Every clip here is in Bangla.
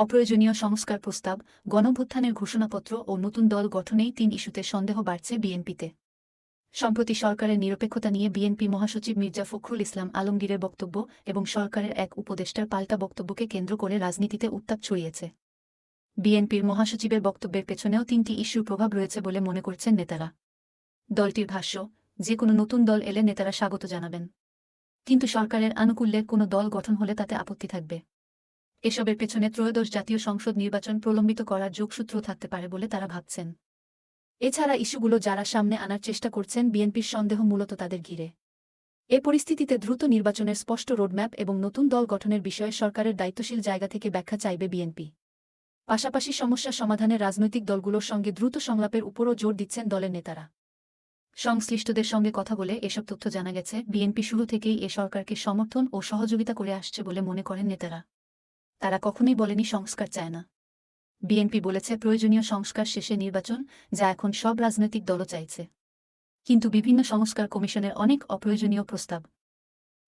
অপ্রয়োজনীয় সংস্কার প্রস্তাব, গণভ্যুত্থানের ঘোষণাপত্র ও নতুন দল গঠনেই তিন ইস্যুতে সন্দেহ বাড়ছে বিএনপিতে। সম্প্রতি সরকারের নিরপেক্ষতা নিয়ে বিএনপি মহাসচিব মির্জা ফখরুল ইসলাম আলমগীরের বক্তব্য এবং সরকারের এক উপদেষ্টার পাল্টা বক্তব্যকে কেন্দ্র করে রাজনীতিতে উত্তাপ ছড়িয়েছে। বিএনপির মহাসচিবের বক্তব্যের পেছনেও তিনটি ইস্যুর প্রভাব রয়েছে বলে মনে করছেন নেতারা। দলটির ভাষ্য, যে কোনো নতুন দল এলে নেতারা স্বাগত জানাবেন। কিন্তু সরকারের আনুকূল্যে কোনো দল গঠন হলে তাতে আপত্তি থাকবে। এসবের পেছনে ত্রয়োদশ জাতীয় সংসদ নির্বাচন প্রলম্বিত করার যোগসূত্র থাকতে পারে বলে তারা ভাবছেন। এছাড়া ইস্যুগুলো যারা সামনে আনার চেষ্টা করছেন, বিএনপির সন্দেহ মূলত তাদের ঘিরে। এ পরিস্থিতিতে দ্রুত নির্বাচনের স্পষ্ট রোডম্যাপ এবং নতুন দল গঠনের বিষয়ে সরকারের দায়িত্বশীল জায়গা থেকে ব্যাখ্যা চাইবে বিএনপি। পাশাপাশি সমস্যা সমাধানে রাজনৈতিক দলগুলোর সঙ্গে দ্রুত সংলাপের উপরও জোর দিচ্ছেন দলের নেতারা। সংশ্লিষ্টদের সঙ্গে কথা বলে এসব তথ্য জানা গেছে, বিএনপি শুরু থেকেই এ সরকারকে সমর্থন ও সহযোগিতা করে আসছে বলে মনে করেন নেতারা। তারা কখনোই বলেনি সংস্কার চায় না। বিএনপি বলেছে প্রয়োজনীয় সংস্কার শেষে নির্বাচন, যা এখন সব রাজনৈতিক দলও চাইছে। কিন্তু বিভিন্ন সংস্কার কমিশনের অনেক অপ্রয়োজনীয় প্রস্তাব।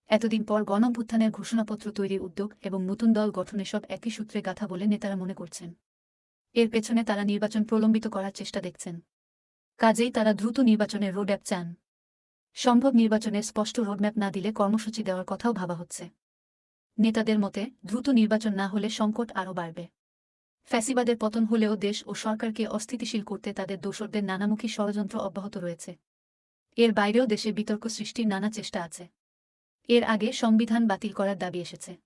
এতদিন পর গণভ্যুত্থানের ঘোষণাপত্র তৈরির উদ্যোগ এবং নতুন দল গঠনে সব একই সূত্রে গাথা বলে নেতারা মনে করছেন। এর পেছনে তারা নির্বাচন প্রলম্বিত করার চেষ্টা দেখছেন। কাজেই তারা দ্রুত নির্বাচনের রোডম্যাপ চান। সম্ভব নির্বাচনের স্পষ্ট রোডম্যাপ না দিলে কর্মসূচি দেওয়ার কথাও ভাবা হচ্ছে। নেতাদের মতে, দ্রুত নির্বাচন না হলে সংকট আরও বাড়বে। ফ্যাসিবাদের পতন হলেও দেশ ও সরকারকে অস্থিতিশীল করতে তাদের দোসরদের নানামুখী ষড়যন্ত্র অব্যাহত রয়েছে। এর বাইরেও দেশে বিতর্ক সৃষ্টির নানা চেষ্টা আছে। এর আগে সংবিধান বাতিল করার দাবি এসেছে।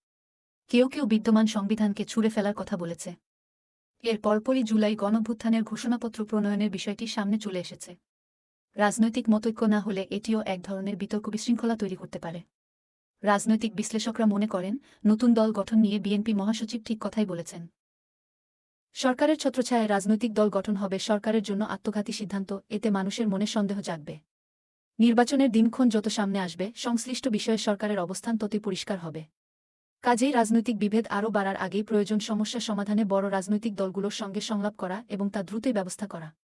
কেউ কেউ বিদ্যমান সংবিধানকে ছুঁড়ে ফেলার কথা বলেছে। এর পরপরই জুলাই গণভ্যুত্থানের ঘোষণাপত্র প্রণয়নের বিষয়টি সামনে চলে এসেছে। রাজনৈতিক মতৈক্য না হলে এটিও এক ধরনের বিতর্ক বিশৃঙ্খলা তৈরি করতে পারে। রাজনৈতিক বিশ্লেষকরা মনে করেন, নতুন দল গঠন নিয়ে বিএনপি মহাসচিব ঠিক কথাই বলেছেন। সরকারের ছত্রছায়ায় রাজনৈতিক দল গঠন হবে সরকারের জন্য আত্মঘাতী সিদ্ধান্ত, এতে মানুষের মনে সন্দেহ জাগবে। নির্বাচনের দিনক্ষণ যত সামনে আসবে, সংশ্লিষ্ট বিষয়ে সরকারের অবস্থান ততই পরিষ্কার হবে। কাজেই রাজনৈতিক বিভেদ আরও বাড়ার আগেই প্রয়োজন সমস্যা সমাধানে বড় রাজনৈতিক দলগুলোর সঙ্গে সংলাপ করা এবং তা দ্রুতই ব্যবস্থা করা।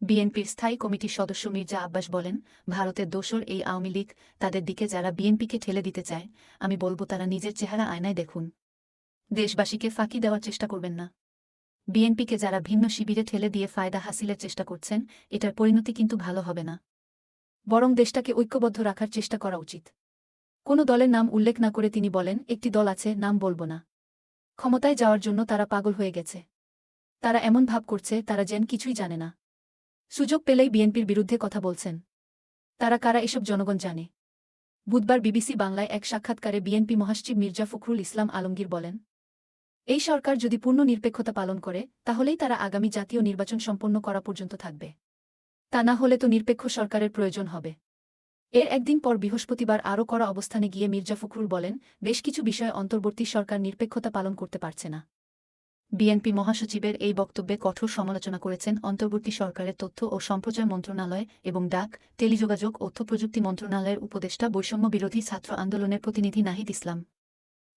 বিএনপির স্থায়ী কমিটির সদস্য মির্জা আব্বাস বলেন, ভারতের দোসর এই আওয়ামী লীগ, তাদের দিকে যারা বিএনপিকে ঠেলে দিতে চায়, আমি বলব তারা নিজের চেহারা আয়নায় দেখুন। দেশবাসীকে ফাঁকি দেওয়ার চেষ্টা করবেন না। বিএনপিকে যারা ভিন্ন শিবিরে ঠেলে দিয়ে ফায়দা হাসিলের চেষ্টা করছেন, এটার পরিণতি কিন্তু ভালো হবে না। বরং দেশটাকে ঐক্যবদ্ধ রাখার চেষ্টা করা উচিত। কোনো দলের নাম উল্লেখ না করে তিনি বলেন, একটি দল আছে, নাম বলব না। ক্ষমতায় যাওয়ার জন্য তারা পাগল হয়ে গেছে। তারা এমন ভাব করছে, তারা যেন কিছুই জানে না। সুযোগ পেলেই বিএনপির বিরুদ্ধে কথা বলছেন। তারা কারা এসব জনগণ জানে। বুধবার বিবিসি বাংলায় এক সাক্ষাৎকারে বিএনপি মহাসচিব মির্জা ফখরুল ইসলাম আলমগীর বলেন, এই সরকার যদি পূর্ণ নিরপেক্ষতা পালন করে, তাহলেই তারা আগামী জাতীয় নির্বাচন সম্পন্ন করা পর্যন্ত থাকবে। তা না হলে তো নিরপেক্ষ সরকারের প্রয়োজন হবে। এর একদিন পর বৃহস্পতিবার আরও করা অবস্থানে গিয়ে মির্জা ফখরুল বলেন, বেশ কিছু বিষয়ে অন্তর্বর্তী সরকার নিরপেক্ষতা পালন করতে পারছে না। বিএনপি মহাসচিবের এই বক্তব্যে কঠোর সমালোচনা করেছেন অন্তর্বর্তী সরকারের তথ্য ও সম্প্রচার মন্ত্রণালয় এবং ডাক, টেলিযোগাযোগ ও তথ্যপ্রযুক্তি মন্ত্রণালয়ের উপদেষ্টা বৈষম্য বিরোধী ছাত্র আন্দোলনের প্রতিনিধি নাহিদ ইসলাম।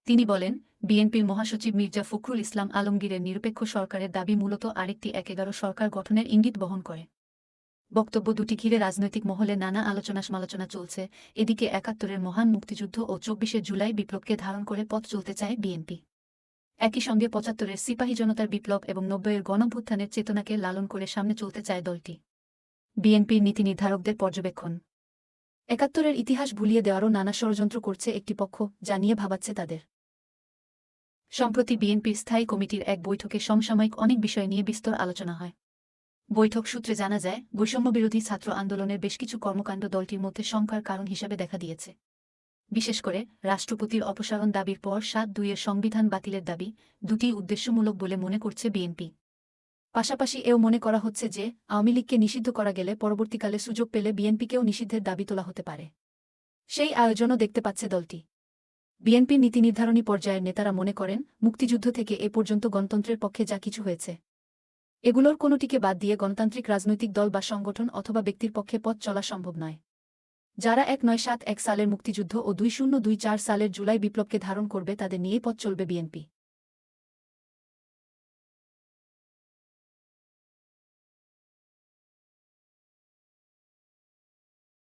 তিনি বলেন, বিএনপির মহাসচিব মির্জা ফখরুল ইসলাম আলমগীরের নিরপেক্ষ সরকারের দাবি মূলত আরেকটি এক এগারো সরকার গঠনের ইঙ্গিত বহন করে। বক্তব্য দুটি ঘিরে রাজনৈতিক মহলে নানা আলোচনা সমালোচনা চলছে। এদিকে একাত্তরের মহান মুক্তিযুদ্ধ ও চব্বিশে জুলাই বিপ্লবকে ধারণ করে পথ চলতে চায় বিএনপি। একই সঙ্গে পঁচাত্তরের সিপাহী জনতার বিপ্লব এবং নব্বইয়ের গণভ্যুত্থানের চেতনাকে লালন করে সামনে চলতে চায় দলটি। বিএনপির নীতি নির্ধারকদের পর্যবেক্ষণ। একাত্তরের ইতিহাস ভুলিয়ে দেওয়ারও নানা ষড়যন্ত্র করছে একটি পক্ষ, যা নিয়ে ভাবাচ্ছে তাদের। সম্প্রতি বিএনপির স্থায়ী কমিটির এক বৈঠকে সমসাময়িক অনেক বিষয় নিয়ে বিস্তর আলোচনা হয়। বৈঠক সূত্রে জানা যায়, বৈষম্যবিরোধী ছাত্র আন্দোলনের বেশ কিছু কর্মকাণ্ড দলটির মধ্যে শঙ্কার কারণ হিসাবে দেখা দিয়েছে। বিশেষ করে রাষ্ট্রপতির অপসারণ দাবির পর সাত দুইয়ের সংবিধান বাতিলের দাবি দুটি উদ্দেশ্যমূলক বলে মনে করছে বিএনপি। পাশাপাশি এও মনে করা হচ্ছে যে, আওয়ামী লীগকে নিষিদ্ধ করা গেলে পরবর্তীকালে সুযোগ পেলে বিএনপিকেও নিষিদ্ধের দাবি তোলা হতে পারে। সেই আয়োজনও দেখতে পাচ্ছে দলটি। বিএনপির নীতি নির্ধারণী পর্যায়ের নেতারা মনে করেন, মুক্তিযুদ্ধ থেকে এ পর্যন্ত গণতন্ত্রের পক্ষে যা কিছু হয়েছে, এগুলোর কোনোটিকে বাদ দিয়ে গণতান্ত্রিক রাজনৈতিক দল বা সংগঠন অথবা ব্যক্তির পক্ষে পথ চলা সম্ভব নয়। যারা এক নয় সাত এক সালের মুক্তিযুদ্ধ ও দুই শূন্য দুই চার সালের জুলাই বিপ্লবকে ধারণ করবে তাদের নিয়েই পথ চলবে বিএনপি।